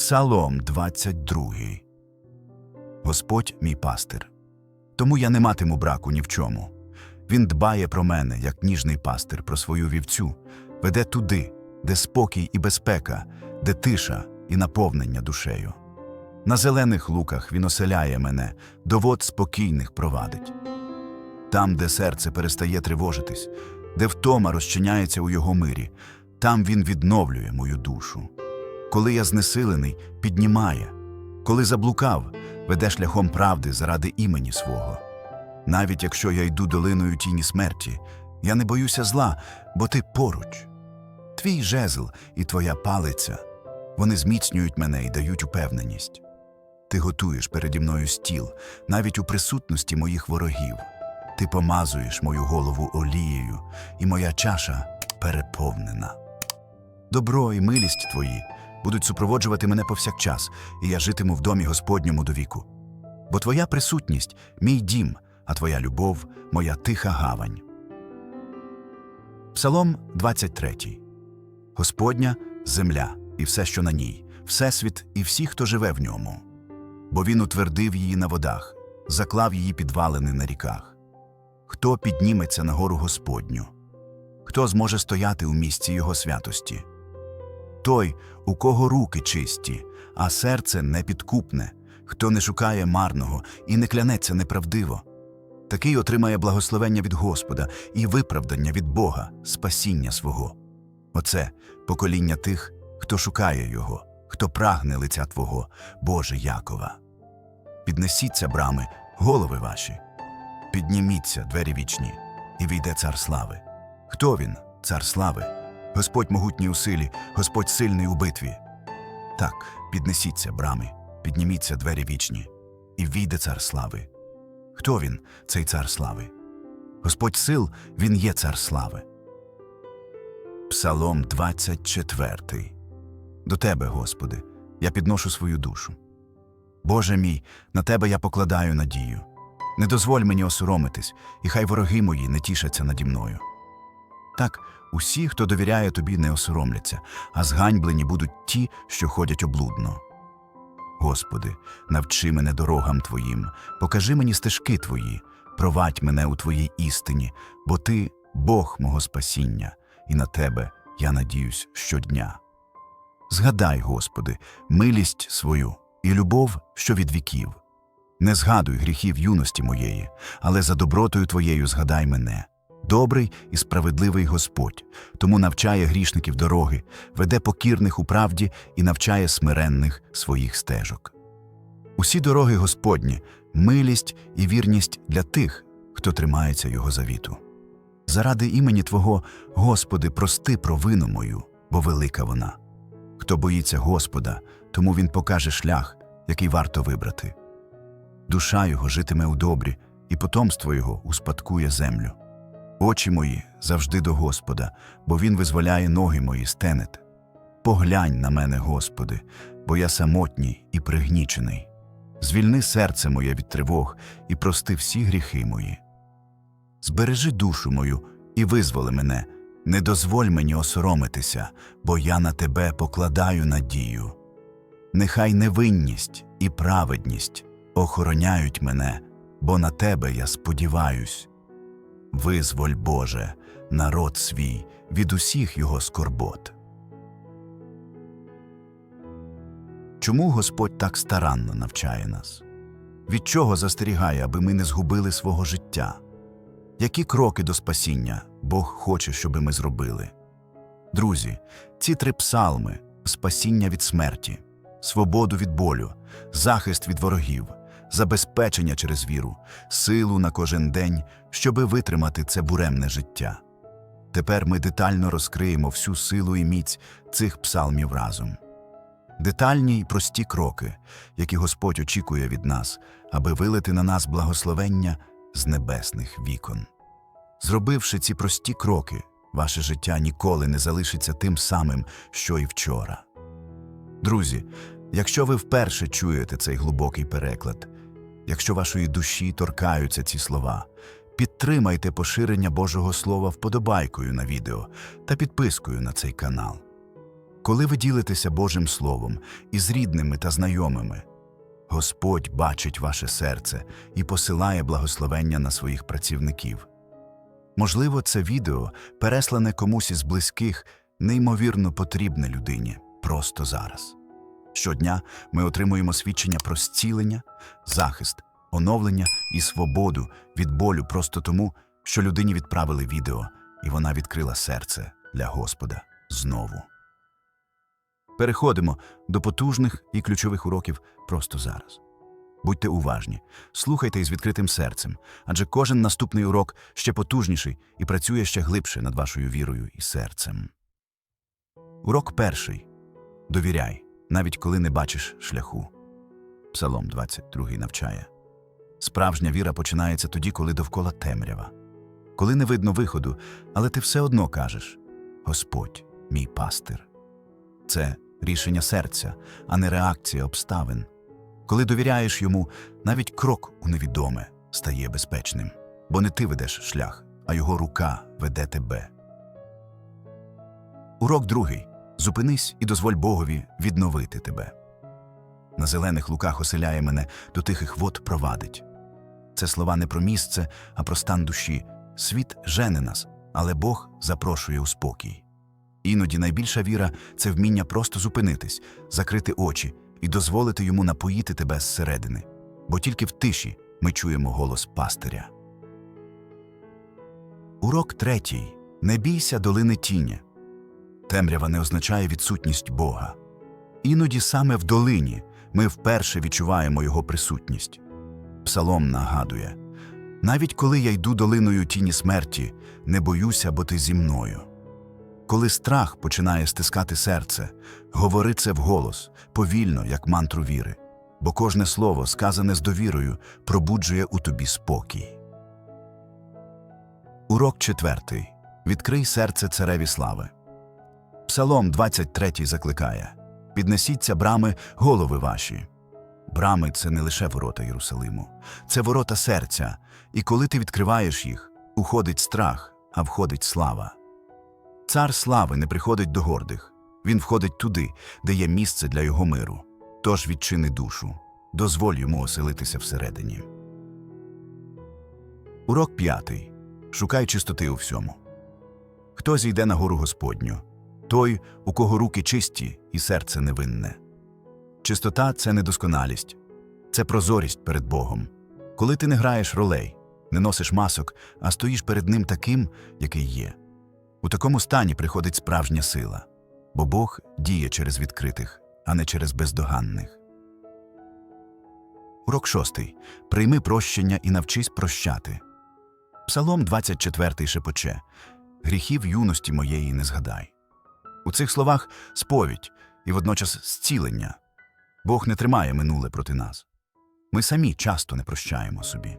Псалом 22. Господь мій пастир. Тому я не матиму браку ні в чому. Він дбає про мене, як ніжний пастир, про свою вівцю, веде туди, де спокій і безпека, де тиша і наповнення душею. На зелених луках він оселяє мене, до вод спокійних провадить. Там, де серце перестає тривожитись, де втома розчиняється у його мирі, там він відновлює мою душу. Коли я знесилений, піднімає, коли заблукав, веде шляхом правди заради імені свого. Навіть якщо я йду долиною тіні смерті, я не боюся зла, бо ти поруч. Твій жезл і твоя палиця вони зміцнюють мене і дають упевненість. Ти готуєш переді мною стіл, навіть у присутності моїх ворогів. Ти помазуєш мою голову олією, і моя чаша переповнена. Добро і милість твої будуть супроводжувати мене повсякчас, і я житиму в домі Господньому до віку. Бо твоя присутність мій дім, а твоя любов моя тиха гавань. Псалом 23. Господня земля і все, що на ній, всесвіт і всі, хто живе в ньому. Бо він утвердив її на водах, заклав її підвалини на ріках. Хто підніметься на гору Господню? Хто зможе стояти у місці його святості? Той, у кого руки чисті, а серце непідкупне, хто не шукає марного і не клянеться неправдиво. Такий отримає благословення від Господа і виправдання від Бога, спасіння свого. Оце покоління тих, хто шукає Його, хто прагне лиця Твого, Боже Якова. Піднесіться, брами, голови ваші, підніміться, двері вічні, і війде цар слави. Хто він, цар слави? Господь могутній у силі, Господь сильний у битві. Так, піднесіться, брами, підніміться двері вічні, і війде цар слави. Хто він, цей цар слави? Господь сил, він є цар слави. Псалом 24. До Тебе, Господи, я підношу свою душу. Боже мій, на Тебе я покладаю надію. Не дозволь мені осоромитись, і хай вороги мої не тішаться наді мною. Так, усі, хто довіряє тобі, не осоромляться, а зганьблені будуть ті, що ходять облудно. Господи, навчи мене дорогам Твоїм, покажи мені стежки Твої, провадь мене у Твоїй істині, бо Ти Бог мого спасіння, і на Тебе я надіюсь щодня. Згадай, Господи, милість свою і любов, що від віків. Не згадуй гріхів юності моєї, але за добротою Твоєю згадай мене. Добрий і справедливий Господь, тому навчає грішників дороги, веде покірних у правді і навчає смиренних своїх стежок. Усі дороги Господні, милість і вірність для тих, хто тримається Його завіту. Заради імені Твого, Господи, прости провину мою, бо велика вона. Хто боїться Господа, тому Він покаже шлях, який варто вибрати. Душа його житиме у добрі, і потомство його успадкує землю. Очі мої завжди до Господа, бо Він визволяє ноги мої з тенет. Поглянь на мене, Господи, бо я самотній і пригнічений. Звільни серце моє від тривог і прости всі гріхи мої. Збережи душу мою і визволи мене, не дозволь мені осоромитися, бо я на тебе покладаю надію. Нехай невинність і праведність охороняють мене, бо на тебе я сподіваюсь. Визволь, Боже, народ свій від усіх його скорбот. Чому Господь так старанно навчає нас? Від чого застерігає, аби ми не згубили свого життя? Які кроки до спасіння Бог хоче, щоби ми зробили? Друзі, ці три псалми спасіння від смерті, свободу від болю, захист від ворогів, забезпечення через віру, силу на кожен день, щоби витримати це буремне життя. Тепер ми детально розкриємо всю силу і міць цих псалмів разом. Детальні й прості кроки, які Господь очікує від нас, аби вилити на нас благословення з небесних вікон. Зробивши ці прості кроки, ваше життя ніколи не залишиться тим самим, що і вчора. Друзі, якщо ви вперше чуєте цей глибокий переклад, якщо вашої душі торкаються ці слова, підтримайте поширення Божого Слова вподобайкою на відео та підпискою на цей канал. Коли ви ділитеся Божим Словом із рідними та знайомими, Господь бачить ваше серце і посилає благословення на своїх працівників. Можливо, це відео, переслане комусь із близьких, неймовірно потрібне людині просто зараз. Щодня ми отримуємо свідчення про зцілення, захист, оновлення і свободу від болю просто тому, що людині відправили відео, і вона відкрила серце для Господа знову. Переходимо до потужних і ключових уроків просто зараз. Будьте уважні, слухайте із відкритим серцем, адже кожен наступний урок ще потужніший і працює ще глибше над вашою вірою і серцем. Урок перший довіряй, навіть коли не бачиш шляху. Псалом 22 навчає. Справжня віра починається тоді, коли довкола темрява, коли не видно виходу, але ти все одно кажеш Господь, мій пастир. Це рішення серця, а не реакція обставин. Коли довіряєш йому, навіть крок у невідоме стає безпечним, бо не ти ведеш шлях, а його рука веде тебе. Урок другий. Зупинись і дозволь Богові відновити тебе. На зелених луках оселяє мене, до тихих вод провадить. Це слова не про місце, а про стан душі. Світ жене нас, але Бог запрошує у спокій. Іноді найбільша віра це вміння просто зупинитись, закрити очі і дозволити йому напоїти тебе зсередини, бо тільки в тиші ми чуємо голос пастиря. Урок третій. Не бійся долини тіня. Темрява не означає відсутність Бога. Іноді саме в долині ми вперше відчуваємо Його присутність. Псалом нагадує навіть коли я йду долиною тіні смерті, не боюся, бо ти зі мною. Коли страх починає стискати серце, говори це вголос, повільно, як мантру віри, бо кожне слово, сказане з довірою, пробуджує у тобі спокій. Урок четвертий. Відкрий серце цареві слави. Псалом 23 закликає Піднесіться брами голови ваші. Брами це не лише ворота Єрусалиму, це ворота серця, і коли ти відкриваєш їх, уходить страх, а входить слава. Цар слави не приходить до гордих, він входить туди, де є місце для його миру. Тож відчини душу, дозволь йому оселитися всередині. Урок п'ятий. Шукай чистоти у всьому. Хто зійде на гору Господню? Той, у кого руки чисті і серце невинне. Чистота це недосконалість, це прозорість перед Богом. Коли ти не граєш ролей, не носиш масок, а стоїш перед Ним таким, який є. У такому стані приходить справжня сила, бо Бог діє через відкритих, а не через бездоганних. Урок шостий. Прийми прощення і навчись прощати. Псалом 24 шепоче Гріхів юності моєї не згадай. У цих словах сповідь і водночас зцілення. Бог не тримає минуле проти нас. Ми самі часто не прощаємо собі.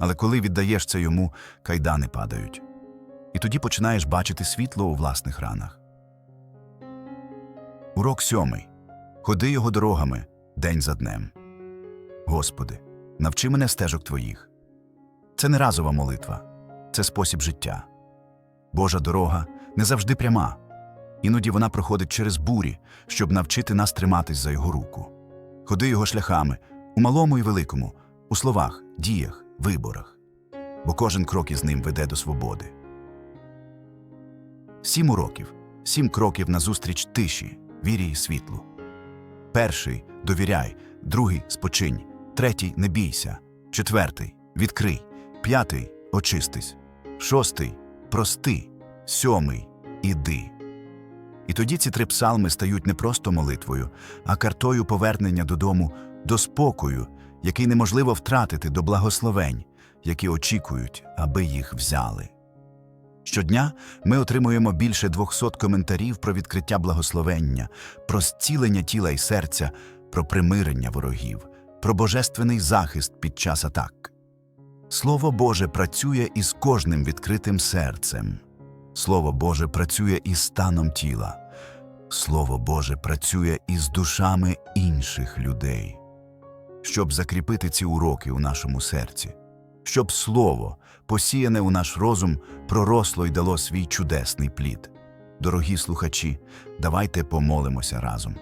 Але коли віддаєш це йому, кайдани падають. І тоді починаєш бачити світло у власних ранах. Урок сьомий. Ходи його дорогами день за днем. Господи, навчи мене стежок твоїх. Це не разова молитва, це спосіб життя. Божа дорога не завжди пряма. Іноді вона проходить через бурі, щоб навчити нас триматись за його руку. Ходи його шляхами у малому і великому, у словах, діях, виборах, бо кожен крок із ним веде до свободи. Сім уроків, сім кроків назустріч тиші, вірі і світлу. Перший довіряй, другий спочинь, третій не бійся, четвертий відкрий, п'ятий очистись, шостий прости, сьомий іди. І тоді ці три псалми стають не просто молитвою, а картою повернення додому, до спокою, який неможливо втратити до благословень, які очікують, аби їх взяли. Щодня ми отримуємо більше 200 коментарів про відкриття благословення, про зцілення тіла і серця, про примирення ворогів, про божественний захист під час атак. Слово Боже працює із кожним відкритим серцем. Слово Боже працює із станом тіла. Слово Боже працює із душами інших людей. Щоб закріпити ці уроки у нашому серці, щоб слово, посіяне у наш розум, проросло й дало свій чудесний плід. дорогі слухачі, давайте помолимося разом.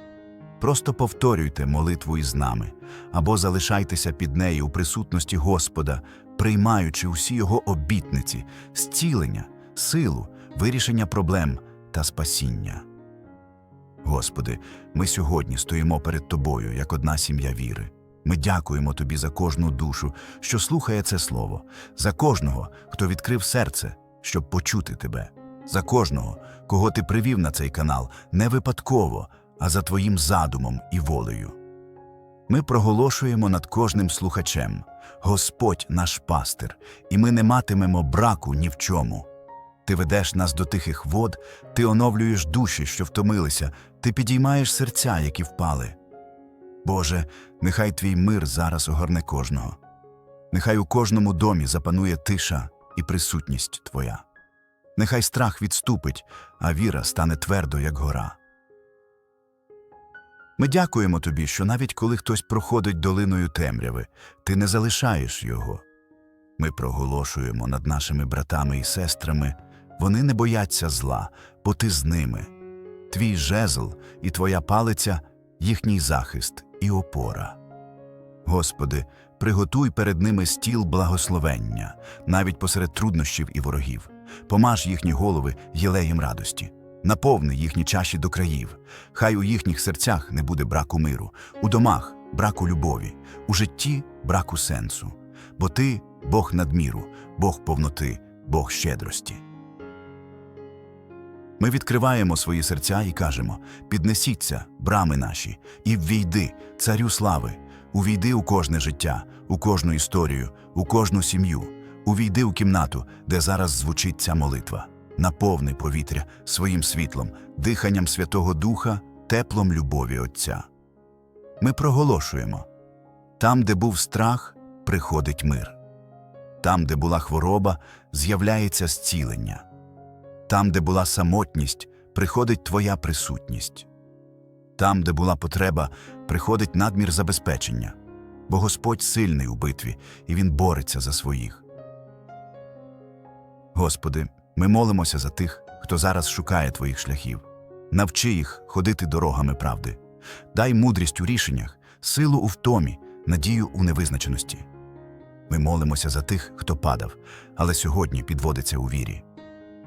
Просто повторюйте молитву із нами або залишайтеся під нею у присутності Господа, приймаючи усі його обітниці, зцілення, силу, вирішення проблем та спасіння. Господи, ми сьогодні стоїмо перед Тобою як одна сім'я віри. Ми дякуємо Тобі за кожну душу, що слухає це слово, за кожного, хто відкрив серце, щоб почути Тебе, за кожного, кого Ти привів на цей канал не випадково, а за Твоїм задумом і волею. Ми проголошуємо над кожним слухачем Господь наш пастир, і ми не матимемо браку ні в чому. Ти ведеш нас до тихих вод, ти оновлюєш душі, що втомилися, ти підіймаєш серця, які впали. Боже, нехай твій мир зараз огорне кожного. Нехай у кожному домі запанує тиша і присутність Твоя. Нехай страх відступить, а віра стане твердо, як гора. Ми дякуємо тобі, що навіть коли хтось проходить долиною темряви, ти не залишаєш його. Ми проголошуємо над нашими братами і сестрами, вони не бояться зла, бо ти з ними. Твій жезл і твоя палиця їхній захист і опора. Господи, приготуй перед ними стіл благословення, навіть посеред труднощів і ворогів. Помаж їхні голови єлеєм радості, наповни їхні чаші до країв. Хай у їхніх серцях не буде браку миру, у домах браку любові, у житті браку сенсу. Бо ти Бог надміру, Бог повноти, Бог щедрості. Ми відкриваємо свої серця і кажемо: піднесіться, брами наші, і ввійди, царю слави, увійди у кожне життя, у кожну історію, у кожну сім'ю, увійди у кімнату, де зараз звучить ця молитва. Наповни повітря своїм світлом, диханням Святого Духа, теплом любові Отця. Ми проголошуємо там, де був страх, приходить мир. Там, де була хвороба, з'являється зцілення. Там, де була самотність, приходить Твоя присутність. Там, де була потреба, приходить надмір забезпечення, бо Господь сильний у битві, і Він бореться за своїх. Господи, ми молимося за тих, хто зараз шукає Твоїх шляхів. Навчи їх ходити дорогами правди. Дай мудрість у рішеннях, силу у втомі, надію у невизначеності. Ми молимося за тих, хто падав, але сьогодні підводиться у вірі.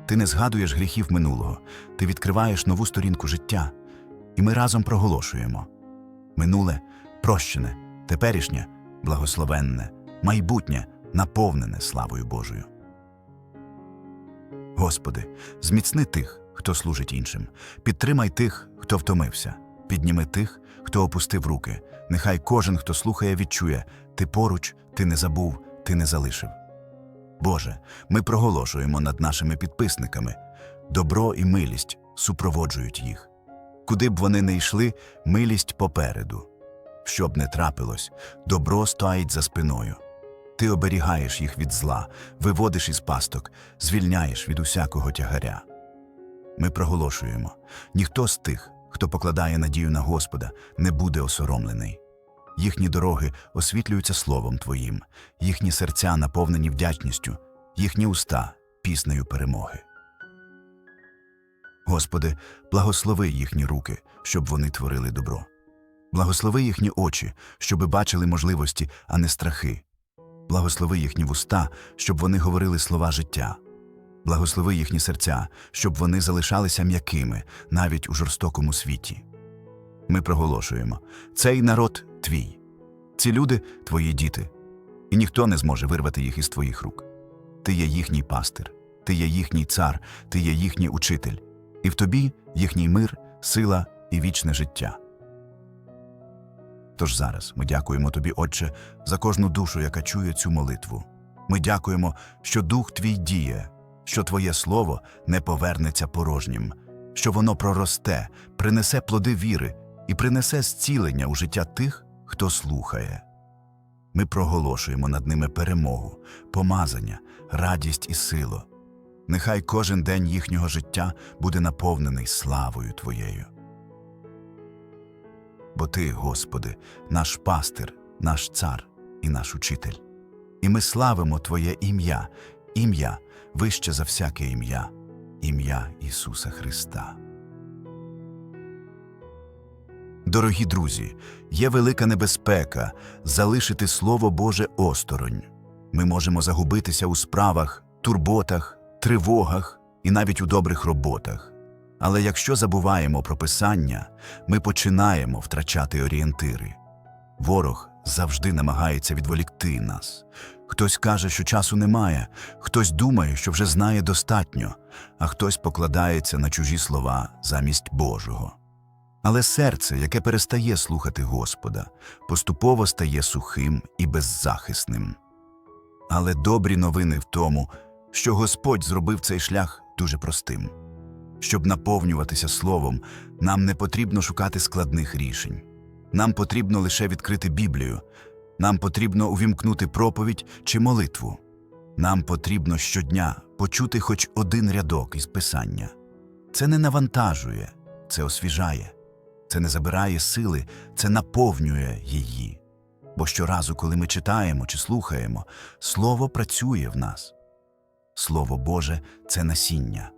Ти не згадуєш гріхів минулого, ти відкриваєш нову сторінку життя, і ми разом проголошуємо минуле прощене, теперішнє благословенне, майбутнє наповнене славою Божою. Господи, зміцни тих, хто служить іншим, підтримай тих, хто втомився, підніми тих, хто опустив руки. Нехай кожен, хто слухає, відчує ти поруч, ти не забув, ти не залишив. Боже, ми проголошуємо над нашими підписниками добро і милість супроводжують їх. Куди б вони не йшли, милість попереду. Щоб не трапилось, добро стоїть за спиною. Ти оберігаєш їх від зла, виводиш із пасток, звільняєш від усякого тягаря. Ми проголошуємо ніхто з тих, хто покладає надію на Господа, не буде осоромлений. Їхні дороги освітлюються словом Твоїм, їхні серця наповнені вдячністю, їхні уста піснею перемоги. Господи, благослови їхні руки, щоб вони творили добро. Благослови їхні очі, щоби бачили можливості, а не страхи. Благослови їхні вуста, щоб вони говорили слова життя. Благослови їхні серця, щоб вони залишалися м'якими навіть у жорстокому світі. Ми проголошуємо цей народ твій, ці люди твої діти, і ніхто не зможе вирвати їх із твоїх рук. Ти є їхній пастир, ти є їхній цар, ти є їхній учитель, і в тобі їхній мир, сила і вічне життя. Тож зараз ми дякуємо тобі, Отче, за кожну душу, яка чує цю молитву. Ми дякуємо, що Дух твій діє, що Твоє Слово не повернеться порожнім, що воно проросте, принесе плоди віри і принесе зцілення у життя тих, хто слухає. Ми проголошуємо над ними перемогу, помазання, радість і силу. Нехай кожен день їхнього життя буде наповнений славою Твоєю. Бо Ти, Господи, наш пастир, наш цар і наш учитель. І ми славимо Твоє ім'я, ім'я вище за всяке ім'я, ім'я Ісуса Христа. Дорогі друзі, є велика небезпека залишити Слово Боже осторонь. Ми можемо загубитися у справах, турботах, тривогах і навіть у добрих роботах. Але якщо забуваємо про Писання, ми починаємо втрачати орієнтири. Ворог завжди намагається відволікти нас. Хтось каже, що часу немає, хтось думає, що вже знає достатньо, а хтось покладається на чужі слова замість Божого. Але серце, яке перестає слухати Господа, поступово стає сухим і беззахисним. Але добрі новини в тому, що Господь зробив цей шлях дуже простим. Щоб наповнюватися Словом, нам не потрібно шукати складних рішень. Нам потрібно лише відкрити Біблію, нам потрібно увімкнути проповідь чи молитву. Нам потрібно щодня почути хоч один рядок із Писання. Це не навантажує, це освіжає, це не забирає сили, це наповнює її. Бо щоразу, коли ми читаємо чи слухаємо, Слово працює в нас. Слово Боже це насіння.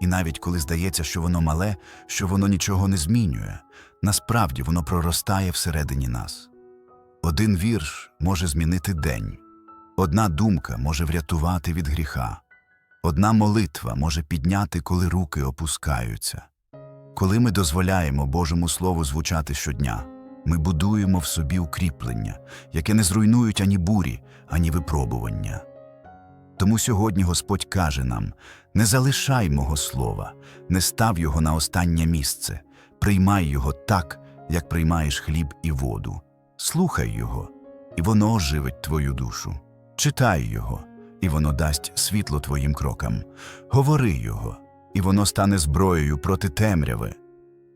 І навіть коли здається, що воно мале, що воно нічого не змінює, насправді воно проростає всередині нас. Один вірш може змінити день, одна думка може врятувати від гріха, одна молитва може підняти, коли руки опускаються. Коли ми дозволяємо Божому Слову звучати щодня, ми будуємо в собі укріплення, яке не зруйнують ані бурі, ані випробування. Тому сьогодні Господь каже нам: не залишай мого слова, не став його на останнє місце, приймай його так, як приймаєш хліб і воду. Слухай його, і воно оживить твою душу. Читай його, і воно дасть світло твоїм крокам. Говори його, і воно стане зброєю проти темряви.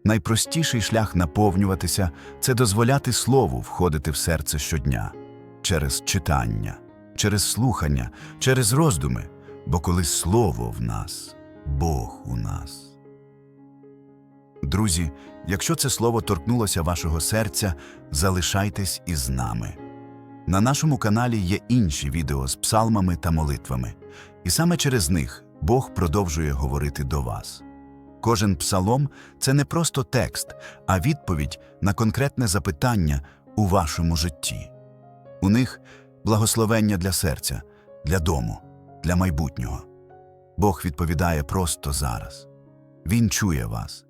Найпростіший шлях наповнюватися це дозволяти слову входити в серце щодня через читання, через слухання, через роздуми, бо коли слово в нас, Бог у нас. Друзі, якщо це слово торкнулося вашого серця, залишайтесь із нами. На нашому каналі є інші відео з псалмами та молитвами, і саме через них Бог продовжує говорити до вас. Кожен псалом це не просто текст, а відповідь на конкретне запитання у вашому житті. У них благословення для серця, для дому, для майбутнього. Бог відповідає просто зараз. Він чує вас,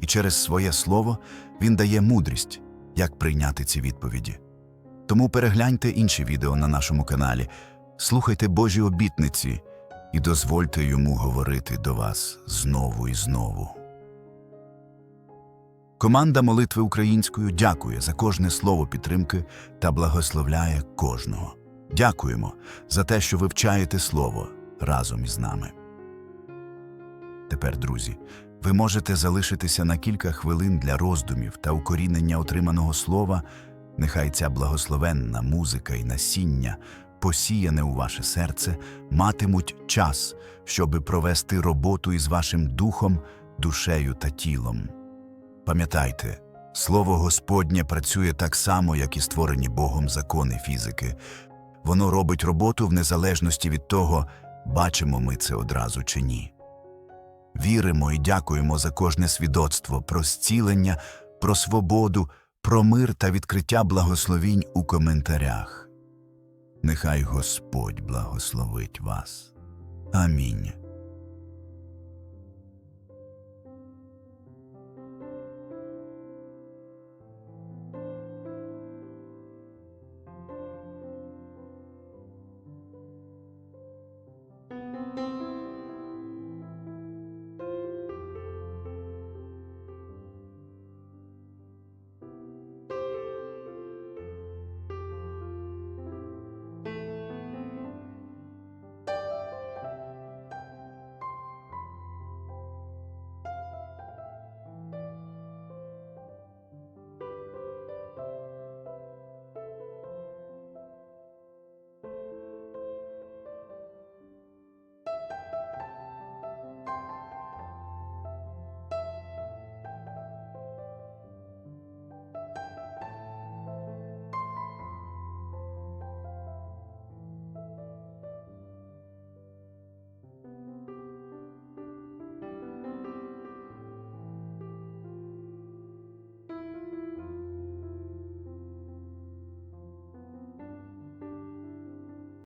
і через своє слово Він дає мудрість, як прийняти ці відповіді. Тому перегляньте інші відео на нашому каналі, слухайте Божі обітниці і дозвольте йому говорити до вас знову і знову. Команда молитви українською дякує за кожне слово підтримки та благословляє кожного. Дякуємо за те, що вивчаєте слово разом із нами. Тепер, друзі, ви можете залишитися на кілька хвилин для роздумів та укорінення отриманого слова. Нехай ця благословенна музика і насіння, посіяне у ваше серце, матимуть час, щоби провести роботу із вашим духом, душею та тілом. Пам'ятайте, слово Господнє працює так само, як і створені Богом закони фізики. Воно робить роботу в незалежності від того, бачимо ми це одразу чи ні. Віримо і дякуємо за кожне свідоцтво про зцілення, про свободу, про мир та відкриття благословінь у коментарях. Нехай Господь благословить вас. Амінь.